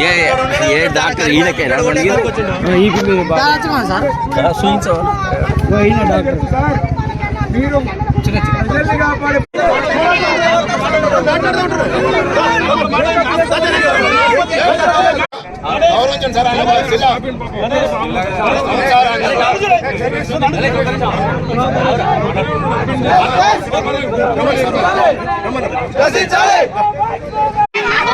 ఏ ఏ doctor ఈయనకేనా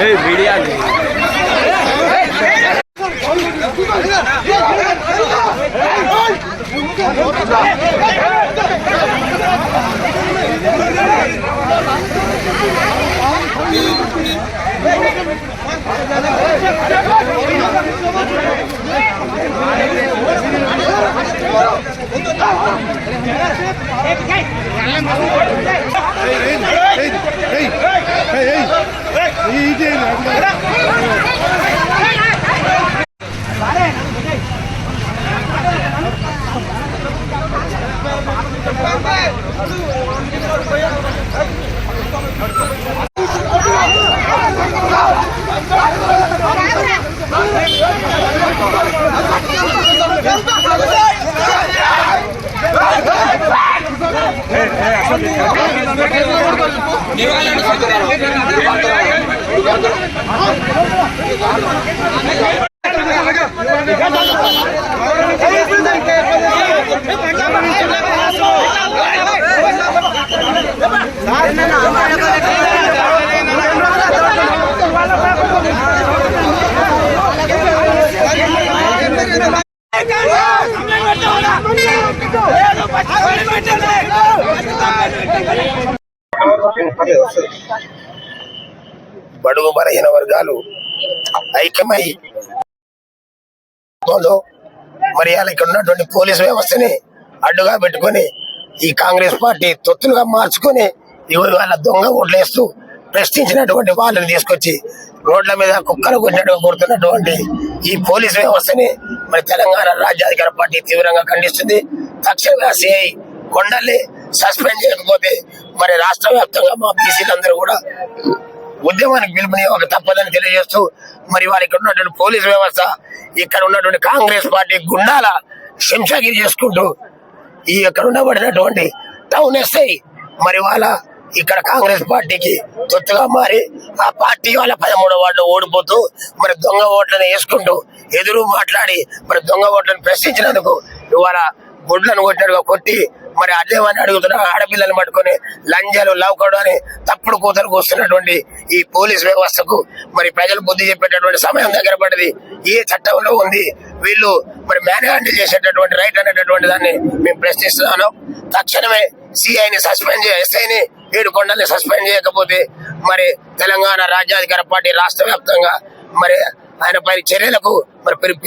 చూపించవా ఈయన doctor ఏ media ಸಾಯ್ತ బడుగు బలహీన వర్గాలు ఐక్యమై మరి అలా ఇక్కడ ఉన్నటువంటి పోలీసు వ్యవస్థని అడ్డుగా పెట్టుకొని ఈ కాంగ్రెస్ పార్టీ తొత్తులుగా మార్చుకొని ఇవాళ వాళ్ళ దొంగ ఓట్లేస్తూ ప్రశ్నించినటువంటి వాళ్ళని తీసుకొచ్చి రోడ్ల మీద కుక్కలు కొట్టడం కోరుతున్నటువంటి ఈ పోలీస్ వ్యవస్థని మరి తెలంగాణ రాజ్యాధికార పార్టీ తీవ్రంగా ఖండిస్తుంది. తక్షణంగా సిఐ కొండల్ని సస్పెండ్ చేయకపోతే మరి రాష్ట్ర వ్యాప్తంగా మా బీసీలందరూ కూడా ఉద్యమానికి పిలుపుని ఒక తప్పదని తెలియజేస్తూ మరి వారి ఇక్కడ ఉన్నటువంటి పోలీస్ వ్యవస్థ ఇక్కడ ఉన్నటువంటి కాంగ్రెస్ పార్టీ గుండాల శంషాగిరి చేసుకుంటూ ఈ ఇక్కడ ఉండబడినటువంటి టౌన్ ఎస్ఐ మరి వాళ్ళ ఇక్కడ కాంగ్రెస్ పార్టీకి తొత్తుగా మారి ఆ పార్టీ వాళ్ళ పదమూడు వార్డులో ఓడిపోతూ మరి దొంగ ఓట్లను వేసుకుంటూ ఎదురు మాట్లాడి మరి దొంగ ఓట్లను ప్రశ్నించినందుకు ఇవాళ గుడ్లను కొట్టినట్టుగా కొట్టి మరి అదేమని అడుగుతున్న ఆడపిల్లలు పట్టుకొని లంజాలు లవకడు అని తప్పుడు కూతురు వస్తున్నటువంటి ఈ పోలీస్ వ్యవస్థకు మరి ప్రజలు బుద్ధి చెప్పేటటువంటి సమయం దగ్గర పడ్డది. ఏ చట్టంలో ఉంది? వీళ్ళు మరి మేనే చేసేటటువంటి రైట్ అనేటటువంటి దాన్ని మేము ప్రశ్నిస్తున్నాను. తక్షణమే సిఐని సస్పెండ్ చే ఎస్ఐని ఏడు కొండల్ని సస్పెండ్ చేయకపోతే మరి తెలంగాణ రాజ్యాధికార పార్టీ రాష్ట్ర వ్యాప్తంగా మరి ఆయన పై చర్యలకు మరి పిలు-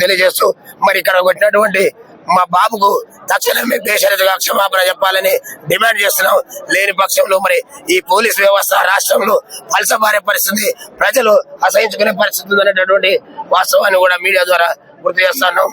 తెలియజేస్తూ మరి ఇక్కడ కొట్టినటువంటి మా బాబుకు తక్షణమే బేషరతుగా క్షమాపణ చెప్పాలని డిమాండ్ చేస్తున్నాం. లేని పక్షంలో మరి ఈ పోలీస్ వ్యవస్థ రాష్ట్రంలో పలసబారే పరిస్థితి ప్రజలు అసహించుకునే పరిస్థితి ఉందనేటటువంటి వాస్తవాన్ని కూడా మీడియా ద్వారా గుర్తు చేస్తాను